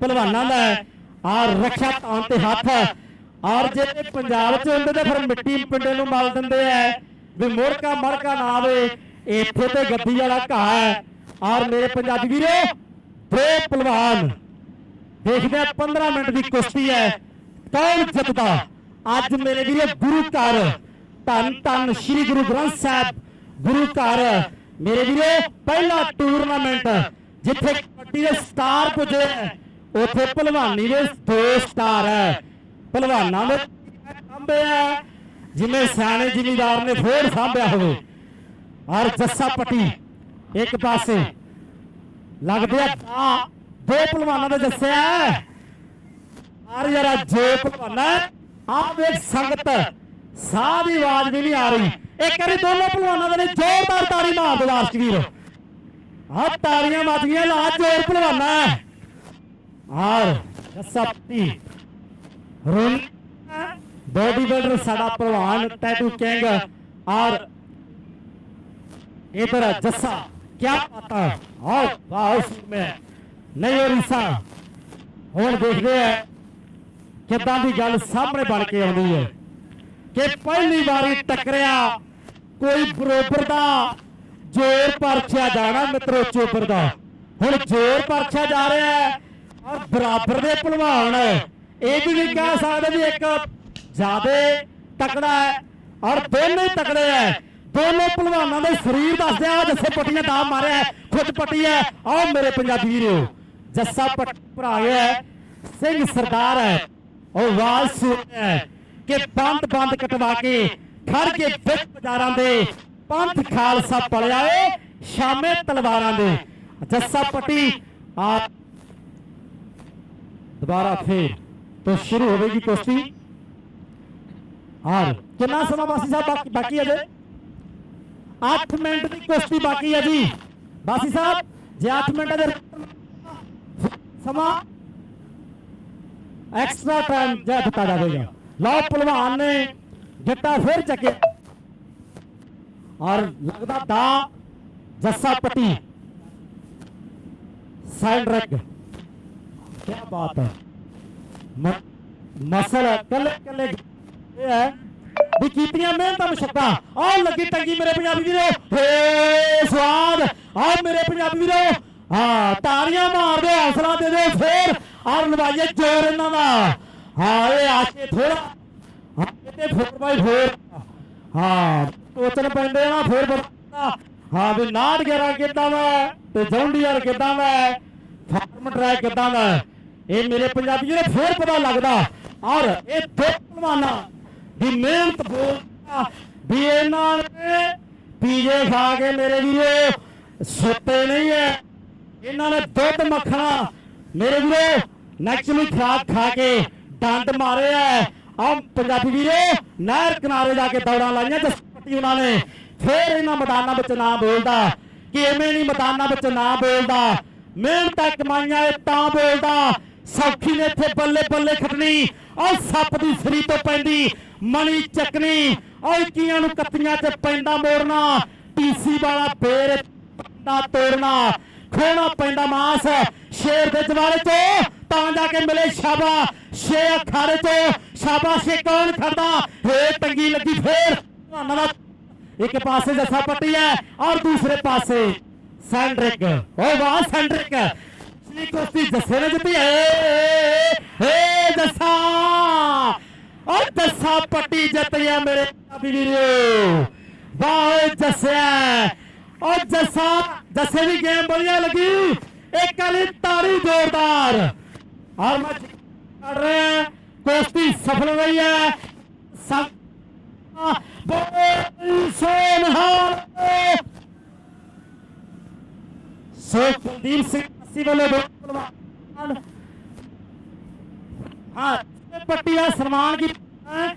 ਪਹਿਲਵਾਨਾਂ ਦਾ ਹੈ। ਔਰ ਰੱਖਿਆ ਤਾਣ ਤੇ ਹੱਥ ਹੈ। ਔਰ ਜੇ ਪੰਜਾਬ ਚ ਹੁੰਦੇ ਤੇ ਫਿਰ ਮਿੱਟੀ ਪਿੰਡੇ ਨੂੰ ਮਲ ਦਿੰਦੇ ਐ ਵੀ ਮੁੜਕਾ ਮੜਕਾ ਨਾ ਆਵੇ। ਇੱਥੇ ਤੇ ਗੱਦੀ ਵਾਲਾ ਘਾਹ ਹੈ। ਔਰ ਮੇਰੇ ਪੰਜਾਬੀ ਵੀਰੋ ਦੋ ਪਹਿਲਵਾਨ ਦੇਖਦੇ ਆ 15 ਮਿੰਟ ਦੀ ਕੁਸ਼ਤੀ ਹੈ। ਕੌਣ ਜਿੱਤਦਾ? ਅੱਜ ਮੇਰੇ ਵੀਰੋ ਗੁਰੂ ਘਰ। ਧੰਨ ਧੰਨ ਸ੍ਰੀ ਗੁਰੂ ਗ੍ਰੰਥ ਸਾਹਿਬ ਗੁਰੂ ਘਰ। ਮੇਰੇ ਵੀਰੋ ਪਹਿਲਾ ਟੂਰਨਾਮੈਂਟ ਜਿੱਥੇ ਕਬੱਡੀ ਦੇ ਸਟਾਰ ਪੁੱਜੇ। ਉੱਥੇ ਭਲਵਾਨੀ ਦੇ ਦੋ ਸਟਾਰ ਹੈ। ਭਲਵਾਨਾਂ ਦੇ ਸਾਂਭੇ ਹੈ। ਜਿਵੇਂ ਸਿਆਣੇ ਜ਼ਿਮੀਦਾਰ ਨੇ ਫੇਰ ਸਾਂਭਿਆ ਹੋਵੇ। ਔਰ ਜੱਸਾ ਪੱਟੀ ਇੱਕ ਪਾਸੇ। ਲੱਗਦੇ ਆ ਦੋ ਪਹਿਲਵਾਨਾਂ ਦਾ ਦੱਸਿਆ ਆਰ ਯਾਰਾ ਜੋ ਪਹਿਲਵਾਨਾ ਆ ਵੇਖ ਸੰਗਤ ਸਾਹ ਦੀ ਆਵਾਜ਼ ਵੀ ਨਹੀਂ ਆ ਰਹੀ। ਇੱਕ ਵਾਰੀ ਦੋਨੋਂ ਪਹਿਲਵਾਨਾਂ ਦੇ ਨੇ ਜ਼ੋਰਦਾਰ ਤਾੜੀ ਮਾਰ ਦਰਸ਼ਕ ਵੀਰ ਆ ਤਾੜੀਆਂ ਗਈਆਂ ਲਾ ਜੋਰ ਪਹਿਲਵਾਨਾ R Jaspati Ron bodybuilder ਸਾਡਾ ਪਹਿਲਵਾਨ ਟੈਟੂ ਕਿੰਗ ਔਰ इधर जस्सा क्या आता है आओ वाह उसमें नहीं हो रिसा ਹੁਣ ਦੇਖਦੇ ਆ ਕਿੱਦਾਂ ਦੀ ਗੱਲ ਸਾਹਮਣੇ ਬਣ ਕੇ ਆਉਂਦੀ ਹੈ ਕਿ ਪਹਿਲੀ ਵਾਰੀ ਟੱਕਰਿਆ ਕੋਈ ਬਰੋਬਰ ਦਾ ਜ਼ੋਰ ਪਰਖਿਆ ਜਾਣਾ ਮਿੱਤਰੋ ਚੋਬਰ ਦਾ ਹੁਣ ਜ਼ੋਰ ਪਰਖਿਆ ਜਾ ਰਿਹਾ ਹੈ ਔਰ ਬਰਾਬਰ ਦੇ ਭਲਵਾਨ ਇਹ ਵੀ ਨਹੀਂ ਕਹਿ ਸਕਦੇ ਵੀ ਇੱਕ ਜ਼ਿਆਦੇ ਤਕੜਾ ਹੈ ਔਰ ਦੋਨੇ ਤਕੜੇ ਹੈ। ਦੋਨੋਂ ਭਲਵਾਨਾਂ ਦੇ ਸਰੀਰ ਦੱਸਦੇ ਆ, ਜੱਸੇ ਪੱਟੀਆਂ ਦਾ ਮਾਰਿਆ ਖੁਦ ਪੱਟੀ ਹੈ। ਆਓ ਮੇਰੇ ਪੰਜਾਬੀ ਵੀਰੋ, ਜੱਸਾ ਪੱਟ ਭਰਾ ਹੈ, ਸਿੰਘ ਸਰਦਾਰ ਹੈ, ਉਹ ਆਵਾਜ਼ ਸੁਣਿਆ ਹੈ ਕਿ ਬੰਦ ਬੰਦ ਕਟਵਾ ਕੇ ਖੜ ਕੇ ਵਿੱਚ ਬਾਜ਼ਾਰਾਂ ਦੇ ਪੰਥ ਖਾਲਸਾ ਪਲਿਆ ਏ, ਸ਼ਾਮੇ ਤਲਵਾਰਾਂ ਦੇ। ਜੱਸਾ ਪੱਟੀ ਆ ਦੁਬਾਰਾ ਫੇਰ ਤੋਂ ਸ਼ੁਰੂ ਹੋਵੇਗੀ ਕੁਸ਼ਤੀ ਔਰ ਕਿੰਨਾ ਸਮਾਂ ਬਾਸੀ ਸਾਹਿਬ ਬਾਕੀ ਬਾਕੀ ਹੈ ਜੇ 8 ਮਿੰਟ ਦੀ ਕੁਸ਼ਤੀ ਬਾਕੀ ਹੈ ਜੀ ਬਾਸੀ ਸਾਹਿਬ ਜੇ 8 ਮਿੰਟ ਦੇ ਸਮਾਂ ਐਕਸਟਰਾ ਟਾਈਮ ਜੇ ਦਿੱਤਾ ਜਾਵੇਗਾ ਲਓ ਪਹਿਲਵਾਨ ਨੇ ਗਿੱਟਾ ਫਿਰ ਚੱਕਿਆ ਔਰ ਲੱਗਦਾ ਦਾ ਜੱਸਾ ਪੱਟੀ ਸਾਈਡ ਰੈਕ ਕੀ ਬਾਤ ਹੈ। ਮ- ਮਸਲ ਕੱਲੇ ਕੱਲੇ ਇਹ ਹੈ ਵੀ ਕੀਤੀਆਂ ਮਿਹਨਤਾਂ ਮੁਸ਼ੱਕਾ ਆਹ ਲੱਗੀ ਟੰਗੀ ਮੇਰੇ ਪੰਜਾਬੀ ਵੀਰੋ। ਹੇ ਸਵਾਦ, ਆਹ ਮੇਰੇ ਪੰਜਾਬੀ ਵੀਰੋ। ਹਾਂ, ਤਾੜੀਆਂ ਮਾਰ ਹੌਸਲਾ ਦੇ ਦਿਓ, ਫੇਰ ਔਰ ਲਵਾਈਏ ਜ਼ੋਰ ਇਹਨਾਂ ਦਾ। ਹਾਂ, ਇਹ ਆਕੇ ਥੋੜਾ ਹਾਂ, ਕਿਤੇ 4x4 ਹਾਂ ਟੋਚਨ ਪੈਂਦੇ ਨਾ, ਫੇਰ ਹਾਂ, ਵੀ ਨਾੜ ਗੇਰਾ ਕਿੱਦਾਂ ਦਾ ਤੇ ਜੌਂਡੀਅਰ ਕਿੱਦਾਂ ਦਾ ਫਾਰਮ ਟਰੈਕ ਕਿੱਦਾਂ ਦਾ ਇਹ ਮੇਰੇ ਪੰਜਾਬੀ ਜਿਹੜੇ ਫੇਰ ਪਤਾ ਲੱਗਦਾ ਔਰ ਇਹ ਦੋ ਪਹਿਲਵਾਨਾਂ ਦੀ ਮਿਹਨਤ ਬੋਲਦਾ ਵੀ ਇਹਨਾਂ ਨੇ ਪੀਜੇ ਖਾ ਕੇ ਮੇਰੇ ਵੀਰੋ ਸੁੱਤੇ ਨਹੀਂ ਐ। ਇਹਨਾਂ ਨੇ ਦੁੱਧ ਮੱਖਣਾ। ਮੇਰੇ ਵੀਰੋ ਨੈਚੁਰਲੀ ਖਰਾਕ ਖਾ ਕੇ ਡੰਡ ਮਾਰੇ ਐ। ਆ ਪੰਜਾਬੀ ਵੀਰੋ, ਨਹਿਰ ਕਿਨਾਰੇ ਜਾ ਕੇ ਦੌੜਾਂ ਲਾਈਆਂ ਜਸ ਪੱਟੀ ਉਹਨਾਂ ਨੇ। ਫੇਰ ਇਹਨਾਂ ਮੈਦਾਨਾਂ ਵਿੱਚ ਨਾ ਬੋਲਦਾ। ਕਿ ਐਵੇਂ ਨਹੀਂ ਮੈਦਾਨਾਂ ਵਿੱਚ ਨਾ ਬੋਲਦਾ। ਮਿਹਨਤਾਂ ਕਮਾਈਆਂ ਇਹ ਤਾਂ ਬੋਲਦਾ। ਸੌਖੀ ਨੇ ਇੱਥੇ ਬੱਲੇ ਬੱਲੇ ਖਟਣੀ ਔਰ ਸੱਪ ਦੀ ਸਰੀ ਤੋਂ ਪੈਂਦੀ, ਮਣੀ ਚੱਕਣੀ ਔਰ ਕੀਆਂ ਨੂੰ ਕੱਤੀਆਂ 'ਚ ਪੈਂਦਾ ਮੋੜਨਾ ਟੀਸੀ ਵਾਲਾ ਫੇਰ ਦਾ ਤੋੜਨਾ, ਖੋਣਾ ਪੈਂਦਾ ਮਾਸ, ਸ਼ੇਰ ਦੇ ਜਵਾਲੇ ਤੋਂ ਤਾਂ ਜਾ ਕੇ ਮਿਲੇ ਸ਼ਾਬਾ, ਛੇ ਅਖਾੜੇ ਤੋਂ ਸ਼ਾਬਾਸ਼ੇ ਕੌਣ ਖੜਦਾ, ਹੇ ਤੰਗੀ ਲੱਗੀ ਫੇਰ ਤੁਹਾਨੂੰ ਦਾ ਇੱਕ ਪਾਸੇ ਜੱਸਾ ਪੱਟੀ ਹੈ, ਔਰ ਦੂਸਰੇ ਪਾਸੇ ਸੈਂਡਰਿਕ ਓ ਵਾਹ ਸੈਂਡਰਿਕ ਸ੍ਰੀ ਕੁਸ਼ਤੀ ਜੱਸੇ ਨੇ ਜਿੱਤੀ ਏ ਏ ਜੱਸਾ ਓ ਜੱਸਾ ਪੱਟੀ ਜਿੱਤ ਗਿਆ ਮੇਰੇ ਪੰਜਾਬੀ ਵੀਰੋ ਵਾਹ ਓਏ ਜੱਸਿਆ ਓ ਜੱਸਾ ਜੱਸੇ ਦੀ ਗੇਮ ਵਧੀਆ ਲੱਗੀ ਇੱਕ ਵਾਲੀ ਤਾੜੀ ਜ਼ੋਰਦਾਰ ਔਰ ਮੈਂ ਕਰ ਰਿਹਾ ਕੁਸ਼ਤੀ ਸਫਲ ਰਹੀ ਹੈ ਸਭ ਬੋਲ ਸੋਨਹਾਰ ਸੋ ਕੁਲਦੀਪ ਸਿੰਘ ਅਸੀਂ ਵੱਲੋਂ ਦੋ ਪਹਿਲਵਾਨ ਹਾਂ ਇਹ ਪੱਟੀ ਦਾ ਸਨਮਾਨ ਕੀਤਾ